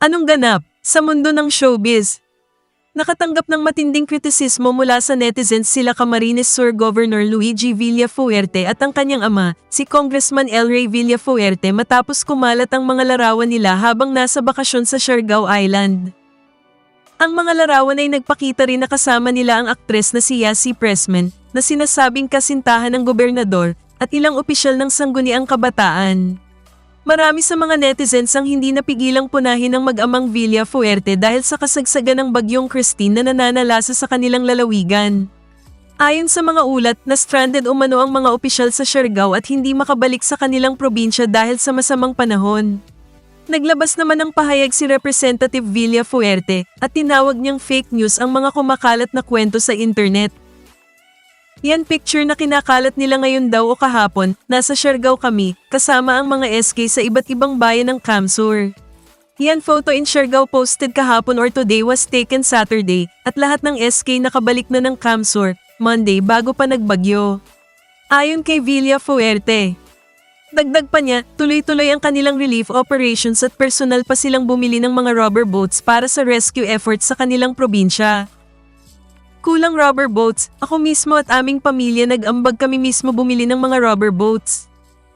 Anong ganap sa mundo ng showbiz? Nakatanggap ng matinding kritisismo mula sa netizens sila Camarines Sur Governor Luigi Villafuerte at ang kanyang ama, si Congressman El Ray Villafuerte matapos kumalat ang mga larawan nila habang nasa bakasyon sa Siargao Island. Ang mga larawan ay nagpakita rin na kasama nila ang aktres na si Yasi Pressman na sinasabing kasintahan ng gobernador at ilang opisyal ng sangguniang kabataan. Marami sa mga netizens ang hindi napigilang punahin ng mag-amang Villa Fuerte dahil sa kasagsagan ng bagyong Christine na nananalasa sa kanilang lalawigan. Ayon sa mga ulat, na stranded umano ang mga opisyal sa Siargao at hindi makabalik sa kanilang probinsya dahil sa masamang panahon. Naglabas naman ng pahayag si Representative Villa Fuerte at tinawag niyang fake news ang mga kumakalat na kwento sa internet. Yan picture na kinakalat nila ngayon daw o kahapon, nasa Siargao kami, kasama ang mga SK sa iba't ibang bayan ng Kamsur. Yan photo in Siargao posted kahapon or today was taken Saturday, at lahat ng SK nakabalik na ng Kamsur, Monday bago pa nagbagyo. Ayon kay Villa Fuerte. Dagdag pa niya, tuloy-tuloy ang kanilang relief operations at personal pa silang bumili ng mga rubber boats para sa rescue efforts sa kanilang probinsya. Kulang rubber boats, ako mismo at aming pamilya nag-ambag kami mismo bumili ng mga rubber boats.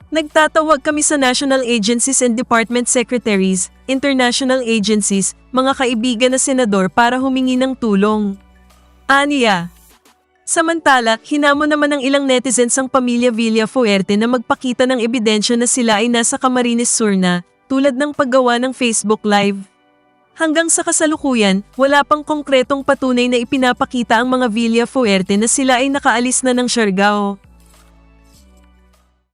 Nagtatawag kami sa national agencies and department secretaries, international agencies, mga kaibigan na senador para humingi ng tulong. Aniya. Samantala, hinamo naman ng ilang netizens ang pamilya Villafuerte na magpakita ng ebidensya na sila ay nasa Camarines Sur na, tulad ng paggawa ng Facebook Live. Hanggang sa kasalukuyan, wala pang konkretong patunay na ipinapakita ang mga Villa Fuerte na sila ay nakaalis na ng Siargao.